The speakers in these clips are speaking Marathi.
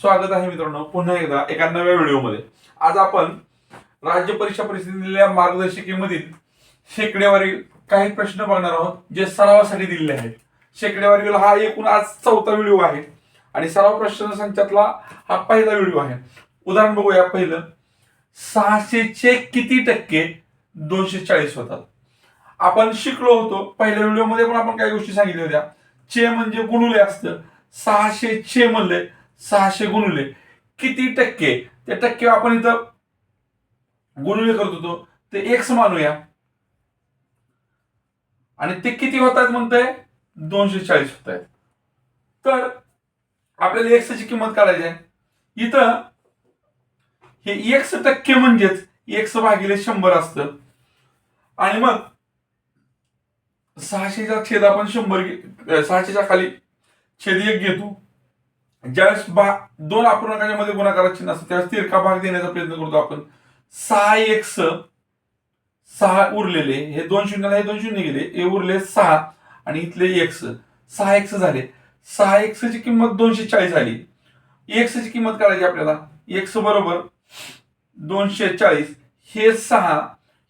स्वागत आहे मित्रांनो पुन्हा एकदा एका नव्या व्हिडिओमध्ये. आज आपण राज्य परीक्षा परिस्थिती दिलेल्या मार्गदर्शिकेमधील शेकडेवारील काही प्रश्न बघणार आहोत जे सरावासाठी दिलेले आहेत. शेकड्यावरील हा एकूण आज चौथा व्हिडिओ आहे आणि सराव प्रश्न संचातला हा पहिला व्हिडिओ आहे. उदाहरण बघूया पहिलं. सहाशेचे किती टक्के दोनशे चाळीस होतात? आपण शिकलो होतो पहिल्या व्हिडिओमध्ये पण आपण काही गोष्टी सांगितल्या होत्या. चे म्हणजे गुणुले असतं. सहाशे छे म्हणले सहाशे गुणुले. किती टक्के? ते टक्के आपण इथं गुणुले करत होतो. ते एक्स मानूया आणि ते किती होत आहेत म्हणतंय? दोनशे चाळीस होत आहेत तर आपल्याला एक्सची किंमत काढायची आहे. इथं हे एक्स टक्के म्हणजेच एक्स भागिले शंभर असतं. आणि मग सहाशेचा छेद आपण शंभर सहाशेच्या खाली छेद एक घेतो. ज्यावेळेस बा दोन अपूर्णांकाच्या मध्ये गुणाकारात चिन्ह असतं त्यावेळेस तिरका भाग देण्याचा प्रयत्न करतो आपण. सहा एक सहा उरलेले हे दोन शून्याला हे दोन शून्य गेले हे उरले सहा आणि इथले एक्स सहा एक्स झाले. सहा एक ची किंमत दोनशे चाळीस आली. एक्स ची किंमत काढायची आपल्याला. एक्स बरोबर दोनशे चाळीस हे सहा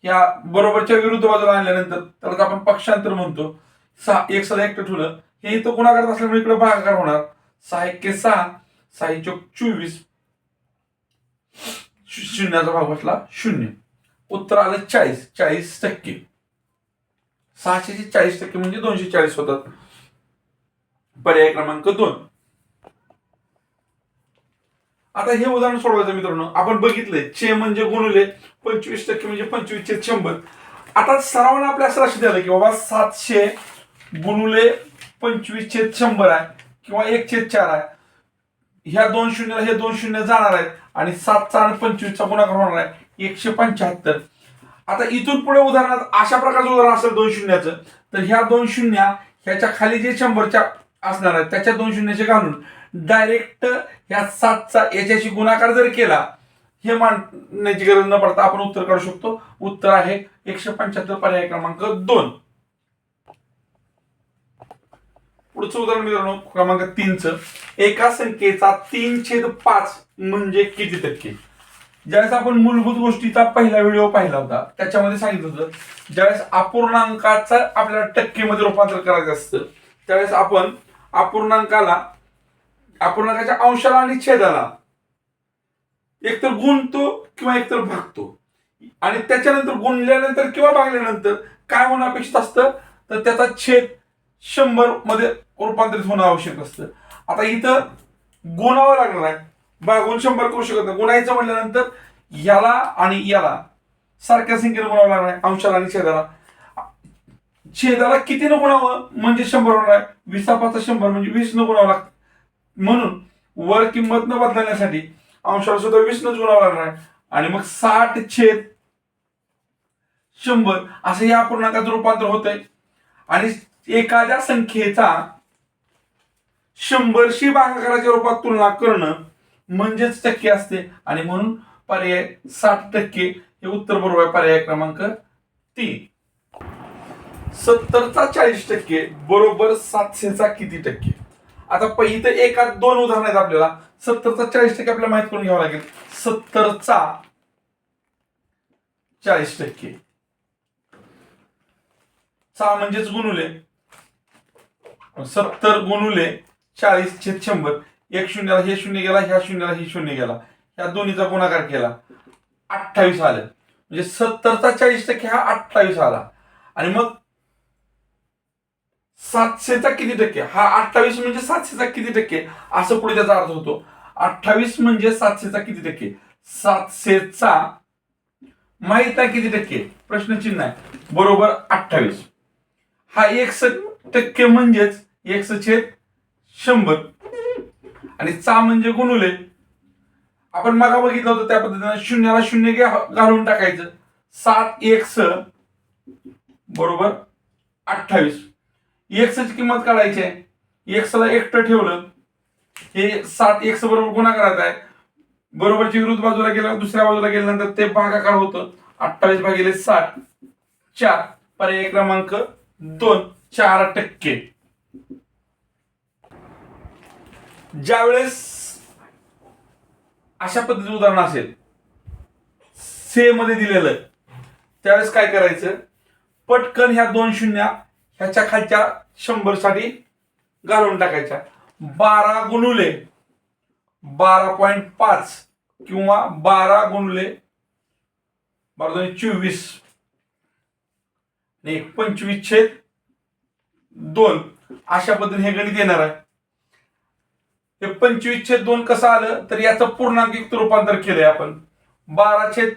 या बरोबरच्या विरुद्ध बाजूला आणल्यानंतर त्याला आपण पक्षांतर म्हणतो. सहा एक सला एकटं ठेवलं हे इथं गुणाकार असल्यामुळे इकडे भागाकार होणार. सहा एक्के सहा सहा चौक चोवीस. शून्याचा भाग बसला शून्य. उत्तर आलं चाळीस चाळीस टक्के. सहाशेचे चाळीस टक्के म्हणजे दोनशे चाळीस होतात. पर्याय क्रमांक दोन. आता हे उदाहरण सोडवायचं मित्रांनो. आपण बघितलंय चे म्हणजे गुणुले पंचवीस टक्के म्हणजे पंचवीस चे शंभर. आता सरावाने आपल्या असं लक्षात आलं की बाबा सातशे गुणुले पंचवीस छेद शंभर आहे. किंवा एक छेद चार आहे. ह्या दोन शून्य हे दोन शून्य जाणार आहेत आणि सातचा आणि पंचवीसचा गुणाकार होणार आहे. एकशे पंच्याहत्तर. आता इथून पुढे उदाहरणार्थ अशा प्रकारचं उदाहरण असेल दोन शून्याचं तर ह्या दोन शून्या ह्याच्या खाली जे शंभरच्या असणार आहेत त्याच्या दोन शून्याचे घालून डायरेक्ट ह्या सातचा याच्याशी गुणाकार जर केला हे मानण्याची गरज न पडता आपण उत्तर काढू शकतो. उत्तर आहे एकशे पंच्याहत्तर पर्याय क्रमांक दोन. पुढचं उदाहरण मित्रांनो क्रमांक तीनचं. एका संख्येचा तीन छेद पाच म्हणजे किती टक्के? ज्यावेळेस आपण मूलभूत गोष्टीचा पहिला व्हिडिओ पाहिला होता त्याच्यामध्ये सांगितलं होतं ज्यावेळेस अपूर्णांकाचा आपल्याला टक्केमध्ये रूपांतर करायचं असतं त्यावेळेस आपण अपूर्णांकाला अपूर्णांकाच्या अंशाला आणि छेदाला एकतर गुणतो किंवा एकतर भागतो. आणि त्याच्यानंतर गुणल्यानंतर किंवा भागल्यानंतर काय होणं अपेक्षित असतं? तर त्याचा छेद शंभरमध्ये रूपांतरित होणं आवश्यक असतं. आता इथं गुणावं लागणार आहे. भागून शंभर करू शकत नाही. गुणायचं म्हटल्यानंतर याला आणि याला सारख्या संख्येनं गुणावं लागणार आहे. अंशाला आणि छेदाला. छेदाला कितीनं गुणावं? म्हणजे शंभर होणार आहे. विसापाचा शंभर म्हणजे वीस न गुणावं लागतं. म्हणून वर किंमत न बदलण्यासाठी अंशाला सुद्धा वीस न गुणावं लागणार आहे. आणि मग साठ छेद शंभर असं या पूर्णांकाचं रूपांतर होत आहे आणि एखाद्या संख्येचा शंभरशी भागाकाराच्या रूपात तुलना करणं म्हणजेच टक्के असते. आणि म्हणून पर्याय साठ टक्के हे उत्तर बरोबर आहे पर्याय क्रमांक तीन. सत्तरचा चाळीस टक्के बरोबर सातशेचा किती टक्के? आता प- एका दोन उदाहरण आहेत आपल्याला. सत्तरचा चाळीस टक्के आपल्याला माहीत करून घ्यावं लागेल. सत्तरचा चाळीस टक्के. चा म्हणजेच गुणुले. सत्तर गुणुले चाळीस छेद शंभर एक शून्याला हे शून्य गेला ह्या शून्याला हे शून्य गेला. ह्या दोन्हीचा गुणाकार केला. अठ्ठावीस आलं. म्हणजे सत्तरचा चाळीस टक्के हा अठ्ठावीस आला. आणि मग सातशेचा किती टक्के? हा अठ्ठावीस म्हणजे सातशेचा किती टक्के? असं पुढे त्याचा अर्थ होतो. अठ्ठावीस म्हणजे सातशेचा किती टक्के? सातशेचा माहीत आहे किती टक्के. प्रश्नचिन्ह आहे. बरोबर अठ्ठावीस. हा एक टक्के म्हणजेच एक छेद शंभर. आणि चा म्हणजे गुणुले. आपण मागा बघितलं होतं त्या पद्धतीने शून्याला शून्य घ्या- घालून टाकायचं. सात एक स. बरोबर? अठ्ठावीस. एक्सची किंमत काढायची आहे. एक सला एकटं ठेवलं. हे सात एक्स बरोबर गुणाकारात आहे. बरोबरची विरुद्ध बाजूला गेलं दुसऱ्या बाजूला गेल्यानंतर ते भागाकार होतं. अठ्ठावीस भागिले साठ चार. पर्याय क्रमांक दोन. चार टक्के. ज्यावेळेस अशा पद्धतीचं उदाहरण असेल से मध्ये दिलेलं त्यावेळेस काय करायचं? पटकन ह्या दोन शून्य ह्याच्या खालच्या शंभरसाठी घालून टाकायच्या. बारा गुणुले बारा पॉईंट पाच किंवा बारा गुणुले बारा दोन चोवीस एक पंचवीस छेद दोन अशा पद्धतीने हे गणित येणार आहे. हे पंचवीस छेद दोन कसं आलं? तर याचं पूर्णांकित रूपांतर केलंय आपण. बारा छेद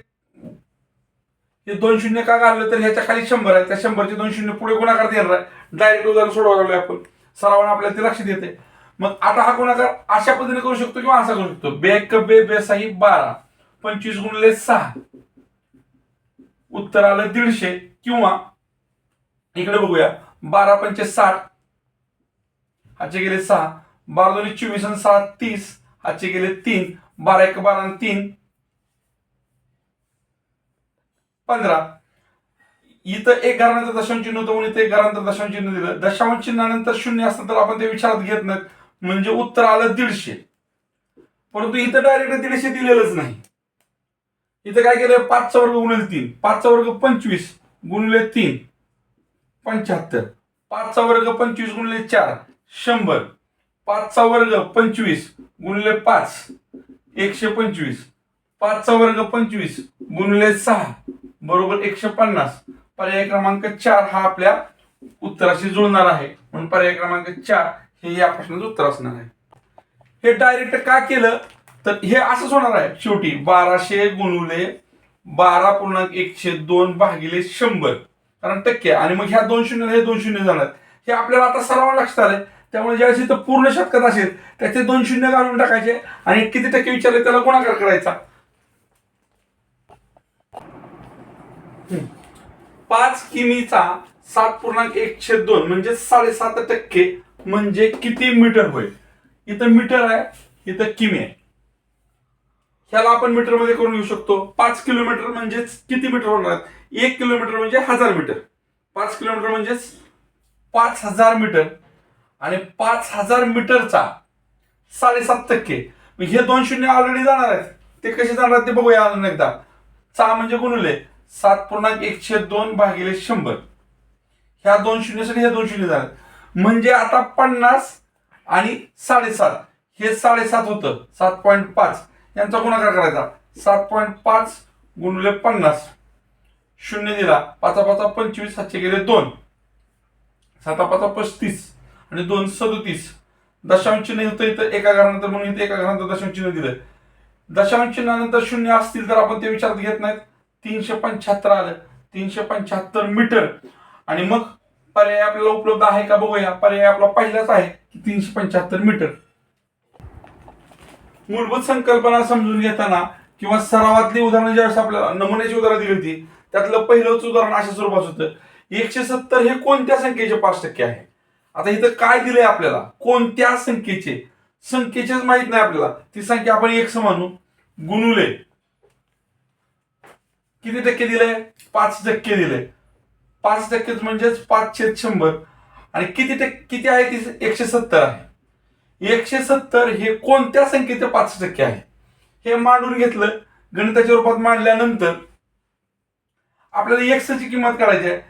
हे दोन शून्य का घाललं? तर ह्याच्या खाली शंभर आहे. त्या शंभरचे दोन शून्य पुढे गुणाकार देणार आहे. डायरेक्ट उदाहरण सोडवायला लागलोय आपण. सरावाने आपल्याला ते लक्ष देते मग आता हा गुणाकार अशा पद्धतीने करू शकतो किंवा असा करू शकतो? बे बे बे सही बारा. पंचवीस गुणले सहा. उत्तर आलं दीडशे किंवा इकडे बघूया. बारा पंचे साठ. हाचे गेले सहा. बारा दोन्ही चोवीस आणि सहा तीस आजचे गेले तीन बारा एक बारा आणि तीन. पंधरा. इथं एक घरानंतर दशांश चिन्ह होतं म्हणून इथं एक घरानंतर दशांश चिन्ह दिलं. दशांश चिन्हानंतर शून्य असतं तर आपण ते विचारात घेत नाहीत. म्हणजे उत्तर आलं दीडशे. परंतु इथं डायरेक्ट दीडशे दिलेलंच नाही. इथं काय केलं? पाचचा वर्ग गुणिले तीन. पाचचा वर्ग पंचवीस गुणिले तीन. पंच्याहत्तर. पाचचा वर्ग पंचवीस गुणिले चार. शंभर. पाचचा वर्ग पंचवीस गुणिले पाच एकशे पंचवीस. पाचचा वर्ग पंचवीस गुणिले सहा बरोबर एकशे पन्नास. पर्याय क्रमांक चार हा आपल्या उत्तराशी जुळणार आहे. म्हणून पर्याय क्रमांक चार हे या प्रश्नाचं उत्तर असणार आहे. हे डायरेक्ट का केलं? तर हे असंच होणार आहे. शेवटी बाराशे गुणुले बारा पूर्णांक एकशे दोन भागिले शंभर. कारण टक्के. आणि मग ह्या दोन शून्य हे दोन शून्य जाणार हे आपल्याला आता सर्व लक्षात आलंय. त्यामुळे ज्यावेळेस इथं पूर्ण शतकात असेल त्याचे दोन शून्य घालून टाकायचे आणि किती टक्के विचारले त्याला गुणाकार करायचा. पाच किमीचा सात पूर्णांक एकशे दोन म्हणजे साडेसात टक्के म्हणजे किती मीटर होईल इथं मीटर आहे इथं किमी आहे. ह्याला आपण मीटरमध्ये करून घेऊ शकतो. पाच किलोमीटर म्हणजे किती मीटर होणार? एक किलोमीटर म्हणजे हजार मीटर. पाच किलोमीटर म्हणजे पाच हजार मीटर. आणि पाच हजार मीटरचा साडेसात टक्के. हे दोन शून्य ऑलरेडी जाणार आहेत. ते कसे जाणार आहेत ते बघूया अजून एकदा. सहा म्हणजे गुणले. सात पूर्णांक एकशे दोन भागिले शंभर. ह्या दोन शून्यसाठी हे दोन शून्य जाणार म्हणजे आता पन्नास आणि साडेसात. हे साडेसात होतं. सात पॉईंट पाच. यांचा गुणाकार करायचा. सात पॉईंट पाच गुणले पन्नास. शून्य दिला. पाचा पाचा पंचवीस सातशे गेले दोन. साता पाचा पस्तीस. आणि दोन सदोतीस. दशांश चिन्ह होतं इथं एका घरानंतर म्हणून इथं एका घरानंतर दशांश चिन्ह दिलं. दशांश चिन्हानंतर शून्य असतील तर आपण ते विचारात घेत नाहीत. तीनशे पंच्याहत्तर आलं. तीनशे पंच्याहत्तर मीटर. आणि मग पर्याय आपल्याला उपलब्ध आहे का बघूया. पर्याय आपला पहिलाच आहे की तीनशे पंच्याहत्तर मीटर. मूलभूत संकल्पना समजून घेताना किंवा सरावातली उदाहरणं ज्यावेळेस आपल्याला नमुन्याची उदाहरणं दिली होती त्यातलं पहिलंच उदाहरण अशा स्वरूपात होतं. एकशे सत्तर हे कोणत्या संख्येचे पाच टक्के आहे? आता इथं काय दिलंय आपल्याला? कोणत्या संख्येचे? संख्येचेच माहीत नाही आपल्याला. ती संख्या आपण एक समानू. गुणुले. किती टक्के दिलंय? पाच टक्के दिलंय. पाच टक्के म्हणजेच पाचशे शंभर. आणि किती टक्के किती आहे ती? एकशे सत्तर आहे. एकशे सत्तर हे कोणत्या संख्येचे पाच टक्के आहे? हे मांडून घेतलं गणिताच्या रूपात मांडल्यानंतर आपल्याला एक्स ची किंमत काढायची आहे.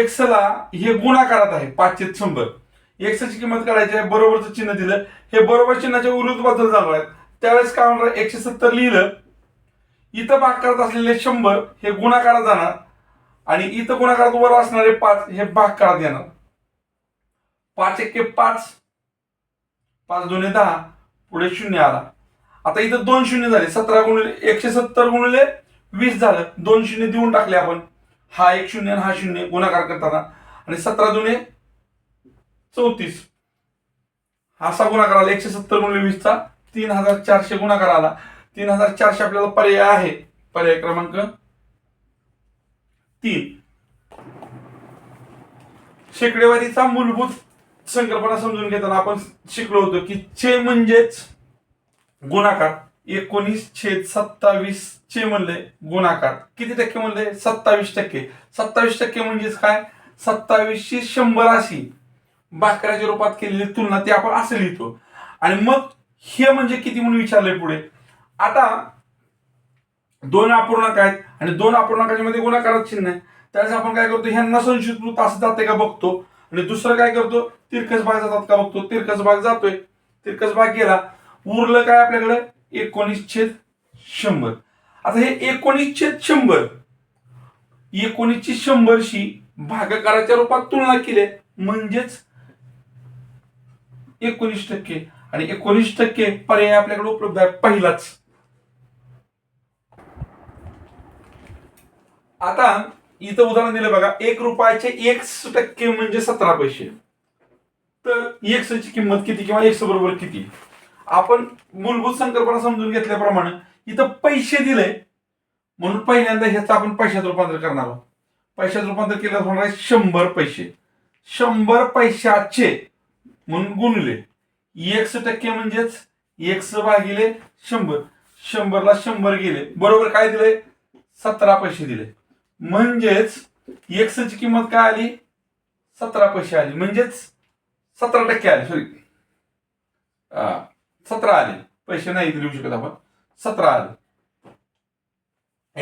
एक्स ला हे गुणाकारात आहे पाचशे शंभर. एकशेची किंमत काढायची आहे बरोबरचं चिन्ह दिलं. हे बरोबर चिन्हाच्या विरुद्ध बदल जाणार आहेत. त्यावेळेस काय होणार एकशे सत्तर लिहिलं. इथं भाग करत असलेले शंभर हे गुणाकारात जाणार. आणि इथं गुणाकारात वर असणारे पाच हे भाग करत येणार. पाच एके पाच. पाच दोन्ही दहा. पुढे शून्य आला. आता इथं दोन शून्य झाले. सतरा गुणिले एकशे सत्तर गुणिले वीस झालं. दोन शून्य देऊन टाकले आपण. हा एक शून्य हा शून्य गुणाकार करताना. आणि सतरा जुने चौतीस. असा गुणाकार आला. एकशे सत्तर गुणिले वीसचा तीन हजार चारशे गुणाकार आला. तीन हजार चारशे आपल्याला पर्याय आहे. पर्याय क्रमांक तीन. शेकडेवारीचा मूलभूत संकल्पना समजून घेताना आपण शिकलो होतो की चे म्हणजेच गुणाकार. एकोणीस छेद सत्तावीस चे म्हणले गुणाकार. किती टक्के म्हणले? सत्तावीस टक्के. सत्तावीस टक्के म्हणजेच काय? सत्तावीसशे शंभर अशी. भाकऱ्याच्या रूपात केलेली तुलना ते आपण असं लिहितो. आणि मग हे म्हणजे किती म्हणून विचारलंय पुढे? आता दोन अपूर्णांक आहेत आणि दोन अपूर्णांकाच्या मध्ये गुणाकारात चिन्ह आहे. त्यावेळेस आपण काय करतो? ह्यांना संशोधित असं जाते का बघतो? आणि दुसरं काय करतो? तिरकस भाग जातात का बघतो? तिरकस भाग जातोय. तिरकस भाग गेला. उरलं काय आपल्याकडे? एकोणीस छेद शंभर. आता हे एकोणीस छेद शंभर एकोणीसशे शंभरशी भागाकाराच्या रूपात तुलना केली म्हणजेच एकोणीस टक्के. आणि एकोणीस टक्के पर्याय आपल्याकडे उपलब्ध आहे. पहिलाच. आता इथं उदाहरण दिलं बघा. एक रुपयाचे एक टक्के म्हणजे सतरा पैसे. तर एक्स ची किंमत किती किंवा एक्स बरोबर किती? आपण मूलभूत संकल्पना समजून घेतल्याप्रमाणे इथं पैसे दिले. म्हणून पहिल्यांदा ह्याचं आपण पैशात रूपांतर करणार आहोत. पैशात रूपांतर केलं होणार आहे शंभर पैसे. शंभर पैशाचे म्हणून गुणले. एक्स टक्के म्हणजेच एक्स भागिले शंभर. शंभरला शंभर गेले. बरोबर काय दिले? सतरा पैसे दिले. म्हणजेच एक्सची किंमत काय आली? सतरा पैसे आली. म्हणजेच सतरा टक्के आले. सॉरी सतरा आले. पैसे नाही लिहू शकत आपण. सतरा आले.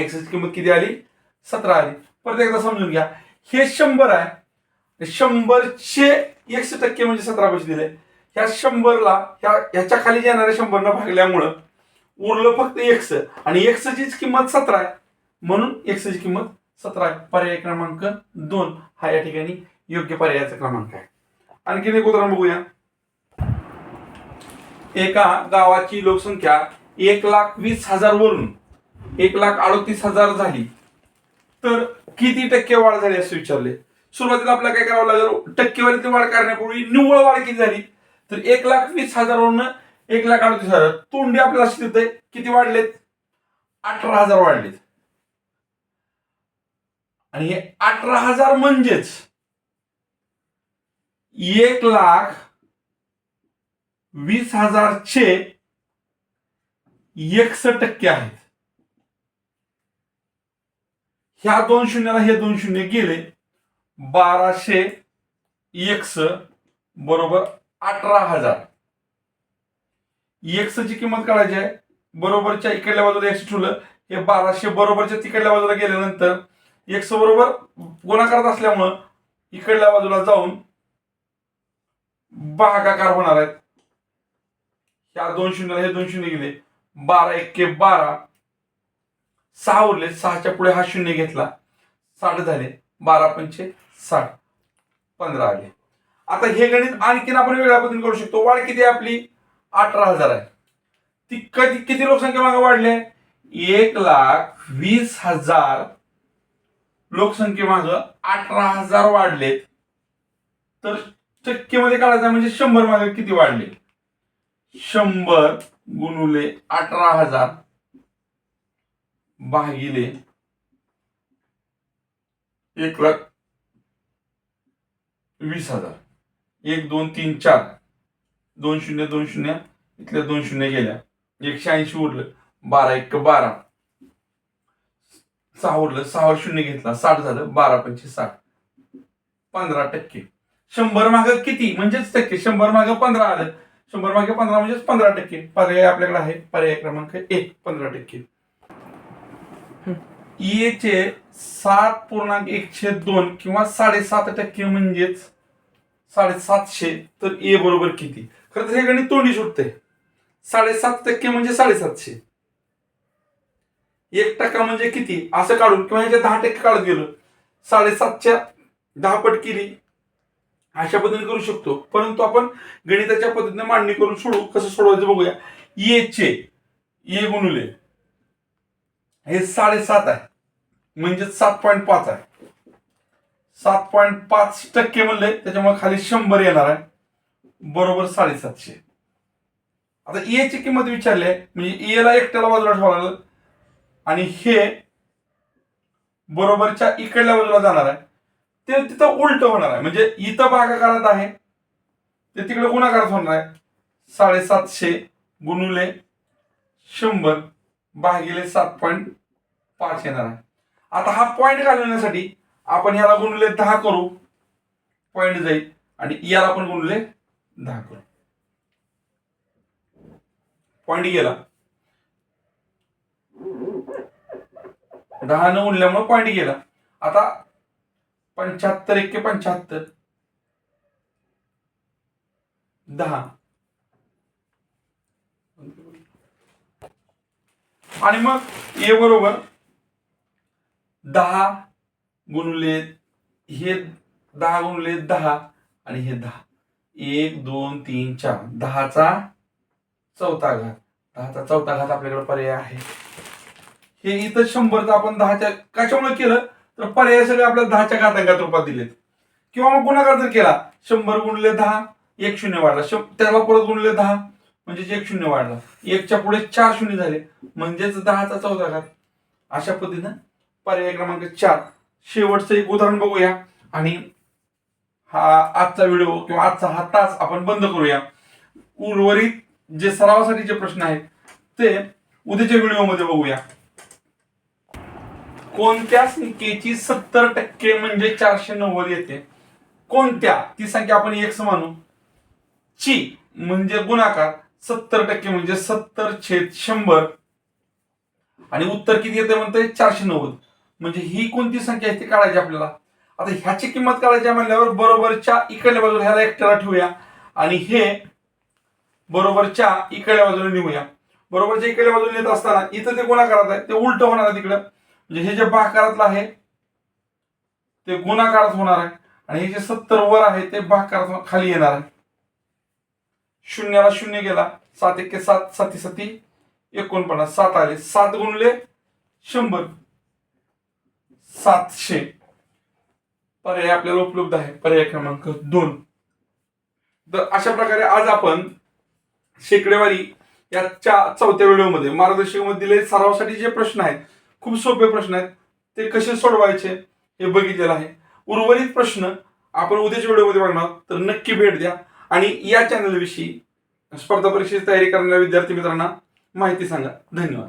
एक्सची किंमत किती आली? सतरा आली. परत एकदा समजून घ्या. हे शंभर आहे. शंभरचे एकशे टक्के म्हणजे सतरा पैसे दिले. ह्या शंभरला ह्या ह्याच्या खाली येणाऱ्या शंभरला भागल्यामुळं उरलं फक्त एकस आणि एकसचीच किंमत सतरा आहे म्हणून एकसची किंमत सतरा आहे. पर्याय क्रमांक दोन हा या ठिकाणी योग्य पर्यायाचा क्रमांक आहे. आणखीन एक उदाहरण बघूया. एका गावाची लोकसंख्या एक लाख वीस हजार वरून एक लाख अडतीस हजार झाली. तर किती टक्के वाढ झाली असं विचारले सुरुवातीला आपल्याला काय करावं लागेल? टक्केवारीतली वाढ करण्यापूर्वी निव्वळ वाढ किती झाली? तर एक लाख वीस हजारवरून एक लाख अडतीस हजार. तोंडी आपल्याला अशी देते किती वाढलेत? अठरा हजार वाढलेत. आणि हे अठरा हजार म्हणजेच एक लाख वीस हजारचे एकसठ टक्के आहेत. ह्या दोन शून्याला हे दोन शून्य गेले बाराशे एक्स बरोबर अठरा हजार. एक्स ची किंमत काढायची आहे. बरोबरच्या इकडल्या बाजूला एक्स ठेवलं. हे बाराशे बरोबरच्या तिकडल्या बाजूला गेल्यानंतर एक्स बरोबर गुणाकारात असल्यामुळं इकडल्या बाजूला जाऊन भागाकार होणार आहेत. ह्या दोन शून्य हे दोन शून्य गेले. बारा एक्के बारा. सहा उरले. सहाच्या पुढे हा शून्य घेतला. साठ झाले. बारा पंचे साठ. पंधरा आले. आता हे गणित आणखीन आपण वेगळ्या पद्धतीने करू शकतो. वाढ किती आपली? अठरा हजार आहे. ती कधी किती लोकसंख्या मागे वाढली आहे? एक लाख वीस हजार लोकसंख्येमाग अठरा हजार वाढलेत तर टक्केमध्ये काढायचं म्हणजे शंभर मागे किती वाढले? शंभर गुणुले अठरा हजार भागिले एक लाख वीस हजार. एक दोन तीन चार. दोन शून्य दोन शून्य. इथल्या दोन शून्य गेल्या. एकशे ऐंशी उरलं. बारा एक बारा. सहा उरलं. सहा शून्य घेतला. साठ झालं. बारा पंचवीस साठ. पंधरा टक्के. शंभर माग किती? म्हणजेच टक्के. शंभर माग पंधरा आलं. शंभर मागे पंधरा म्हणजेच पंधरा टक्के. पर्याय आपल्याकडे आहे. पर्याय क्रमांक एक पंधरा टक्के. E चे सात पूर्णांक एकशे दोन किंवा साडेसात टक्के म्हणजेच साडेसातशे तर ए बरोबर किती? खरं तर हे गणित तोंडी सुटते साडेसात टक्के म्हणजे साडेसातशे. एक टक्का म्हणजे किती? असं काढून किंवा ह्याच्या दहा टक्के काढत गेलो साडेसातच्या दहा पट केली अशा पद्धतीने करू शकतो. परंतु आपण गणिताच्या पद्धतीने मांडणी करून सोडू कसं सोडवायचं बघूया. ए चे ए गुणुले हे साडेसात आहे. म्हणजे सात पॉईंट पाच आहे. सात पॉईंट पाच टक्के म्हणले त्याच्यामुळे खाली शंभर येणार आहे. बरोबर साडेसातशे. आता ए ची किंमत विचारली आहे म्हणजे ए ला एकट्याला बाजूला ठेवावं आणि हे बरोबरच्या इकडल्या बाजूला जाणार आहे. ते तिथं उलट होणार आहे. म्हणजे इथं भागाकारात आहे. ते तिकडे गुणाकारात होणार आहे. साडेसातशे गुणुले शंभर. भागिले सात पॉईंट पाच येणार आहे. आता हा पॉईंट घालवण्यासाठी आपण याला गुणले दहा करू. पॉईंट जाईल. आणि याला पण गुणले दहा करू. पॉईंट गेला. दहा न उरल्यामुळे पॉईंट गेला. आता पंच्याहत्तर एक्के पंच्याहत्तर. दहा. आणि मग ए बरोबर दहा गुणले हे दहा गुणले दहा आणि हे दहा. एक दोन तीन चार. दहाचा चौथा घात. दहाचा चौथा घात आपल्याकडे पर्याय आहे. हे इथं शंभरचं आपण दहाच्या कशामुळे केलं? तर पर्याय सगळे आपल्याला दहाच्या घातांकात रूपात दिलेत. किंवा मग गुणाकार जर केला शंभर गुणले दहा एक शून्य वाढला. शं- त्याला परत गुणले दहा. म्हणजेच एक शून्य वाढला. एकच्या पुढे चार शून्य झाले. म्हणजेच दहाचा चौदा घात. अशा पद्धतीनं पर्याय क्रमांक चार. शेवटचं एक उदाहरण बघूया. आणि हा आजचा व्हिडिओ किंवा आजचा हा तास आपण बंद करूया. उर्वरित जे सरावासाठीचे प्रश्न आहेत ते उद्याच्या व्हिडिओमध्ये बघूया. कोणत्या संख्येची सत्तर टक्के म्हणजे चारशे नव्वद येते? कोणत्या? ती संख्या आपण एक मानू. ची म्हणजे गुणाकार. सत्तर टक्के म्हणजे सत्तर छेद शंभर. आणि उत्तर किती येते म्हणते चारशे नव्वद. म्हणजे ही कोणती संख्या आहे ती काढायची आपल्याला. आता ह्याची किंमत काढायची म्हणल्यावर बरोबरच्या इकडल्या बाजूला ह्याला एकट्याला ठेवूया. आणि हे बरोबरच्या इकडल्या बाजूला नेऊया बरोबरच्या इकडल्या बाजूला नेत असताना इथं ते गुणाकारात आहे. ते उलट होणार आहे तिकडं. म्हणजे हे जे भाकारातलं आहे ते गुणाकारात होणार आहे. आणि हे जे सत्तर वर आहे ते भाकारात खाली येणार आहे. शून्याला शून्य गेला. सात एके सात साती साती एकोणपन्नास. सात आले. सात गुणले शंभर. सातशे. पर्याय आपल्याला उपलब्ध आहे. पर्याय क्रमांक दोन. तर अशा प्रकारे आज आपण शेकडेवारी याच्या चौथ्या व्हिडिओमध्ये मार्गदर्शकमध्ये दिले सरावासाठी जे प्रश्न आहेत खूप सोपे प्रश्न आहेत ते कसे सोडवायचे हे बघितलेलं आहे. उर्वरित प्रश्न आपण उद्याच्या व्हिडिओमध्ये बघणार तर नक्की भेट द्या. आणि या चॅनलविषयी स्पर्धा परीक्षेची तयारी करणाऱ्या विद्यार्थी मित्रांना माहिती सांगा. धन्यवाद.